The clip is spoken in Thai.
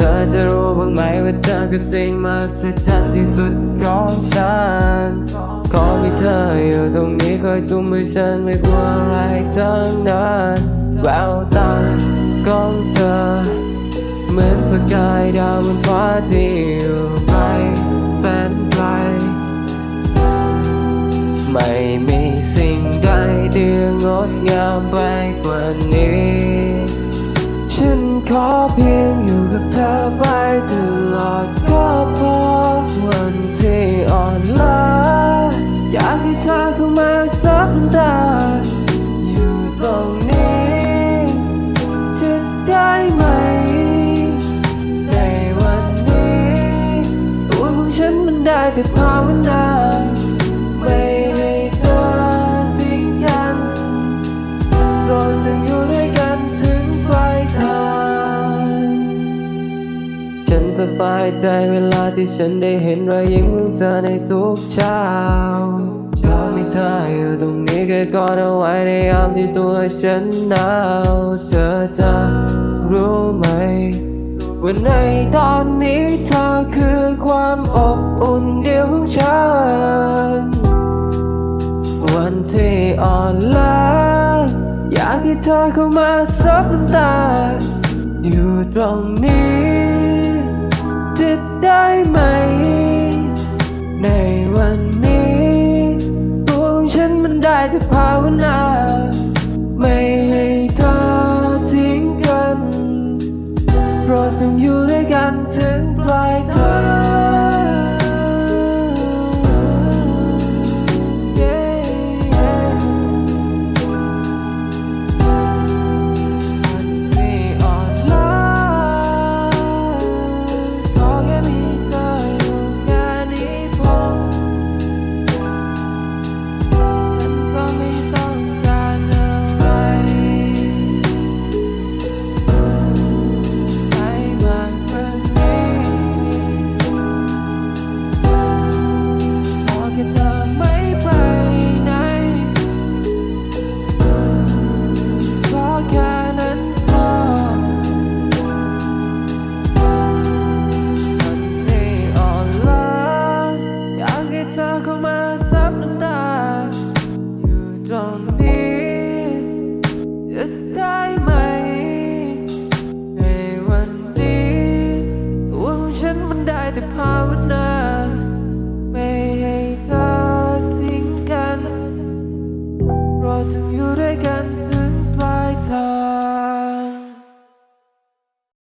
ธอจะรู้บ้างไหมว่าเธอคือสิ่งมหัศจรรย์ที่สุดของฉัน ขอมีเธออยู่ตรงนี้คอยจุ่มมือฉันไม่กลัวอะไรทั้งนั้นแววตาของเธอ เหมือนประกายดาวบนฟ้าที่อยู่ไกลแสนไกล ไม่มีสิ่งใดที่งดงามไปกว่านี้ ฉันขอเพียง ได้แต่ภาวนาไม่ให้เธอทิ้งกันเราจะอยู่ด้วยกันถึงปลายทางฉันสบายใจเวลาที่ฉันได้เห็นรอยยิ้มของเธอในทุกเช้าชอบมีเธออยู่ตรงนี้แค่กอดเอาไว้ในยามที่ตัวฉันหนาวเธอ ว่าในตอนนี้เธอคือความอบอุ่นเดียวของฉัน วันที่อ่อนล้าอยากให้เธอเข้ามาซับตา อยู่ตรงนี้จะได้ไหม ในวันนี้ตัวของฉันมันได้แต่ภาวนา ถึงปลายทาง ซับน้ำตา อยู่ตรงนี้จะได้ไหม ในวันนี้ ตัวของฉันมันได้แต่ภาวนา ไม่ให้เธอทิ้งกัน เราจงอยู่ด้วยกันถึงปลายทาง